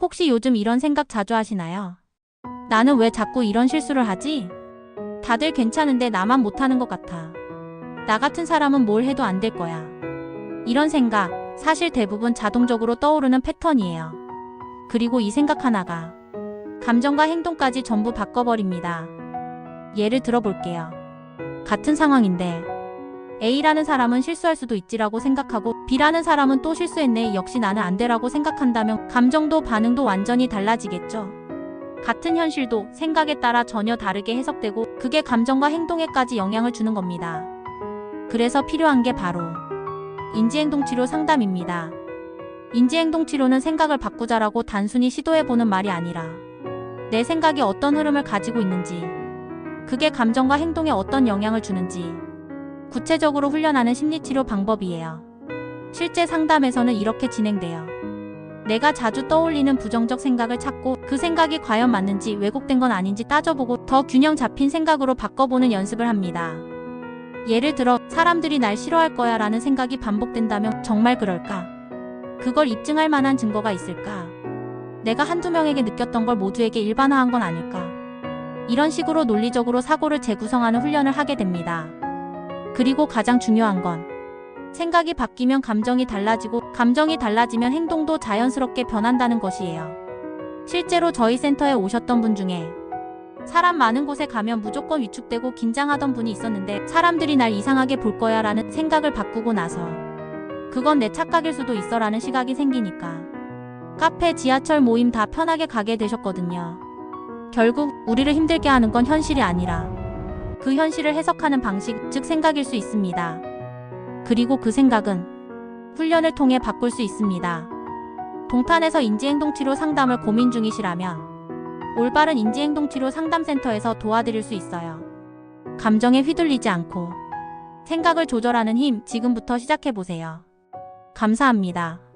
혹시 요즘 이런 생각 자주 하시나요? 나는 왜 자꾸 이런 실수를 하지? 다들 괜찮은데 나만 못하는 것 같아. 나 같은 사람은 뭘 해도 안 될 거야. 이런 생각, 사실 대부분 자동적으로 떠오르는 패턴이에요. 그리고 이 생각 하나가 감정과 행동까지 전부 바꿔버립니다. 예를 들어볼게요. 같은 상황인데 A라는 사람은 실수할 수도 있지라고 생각하고 B라는 사람은 또 실수했네 역시 나는 안 되라고 생각한다면 감정도 반응도 완전히 달라지겠죠. 같은 현실도 생각에 따라 전혀 다르게 해석되고 그게 감정과 행동에까지 영향을 주는 겁니다. 그래서 필요한 게 바로 인지행동치료 상담입니다. 인지행동치료는 생각을 바꾸자라고 단순히 시도해보는 말이 아니라 내 생각이 어떤 흐름을 가지고 있는지 그게 감정과 행동에 어떤 영향을 주는지 구체적으로 훈련하는 심리치료 방법이에요. 실제 상담에서는 이렇게 진행돼요. 내가 자주 떠올리는 부정적 생각을 찾고 그 생각이 과연 맞는지 왜곡된 건 아닌지 따져보고 더 균형 잡힌 생각으로 바꿔보는 연습을 합니다. 예를 들어 사람들이 날 싫어할 거야 라는 생각이 반복된다면 정말 그럴까? 그걸 입증할 만한 증거가 있을까? 내가 한두 명에게 느꼈던 걸 모두에게 일반화한 건 아닐까? 이런 식으로 논리적으로 사고를 재구성하는 훈련을 하게 됩니다. 그리고 가장 중요한 건 생각이 바뀌면 감정이 달라지고 감정이 달라지면 행동도 자연스럽게 변한다는 것이에요. 실제로 저희 센터에 오셨던 분 중에 사람 많은 곳에 가면 무조건 위축되고 긴장하던 분이 있었는데 사람들이 날 이상하게 볼 거야 라는 생각을 바꾸고 나서 그건 내 착각일 수도 있어 라는 시각이 생기니까 카페, 지하철 모임 다 편하게 가게 되셨거든요. 결국 우리를 힘들게 하는 건 현실이 아니라 그 현실을 해석하는 방식, 즉 생각일 수 있습니다. 그리고 그 생각은 훈련을 통해 바꿀 수 있습니다. 동탄에서 인지행동치료 상담을 고민 중이시라면 올바른 인지행동치료 상담센터에서 도와드릴 수 있어요. 감정에 휘둘리지 않고 생각을 조절하는 힘 지금부터 시작해보세요. 감사합니다.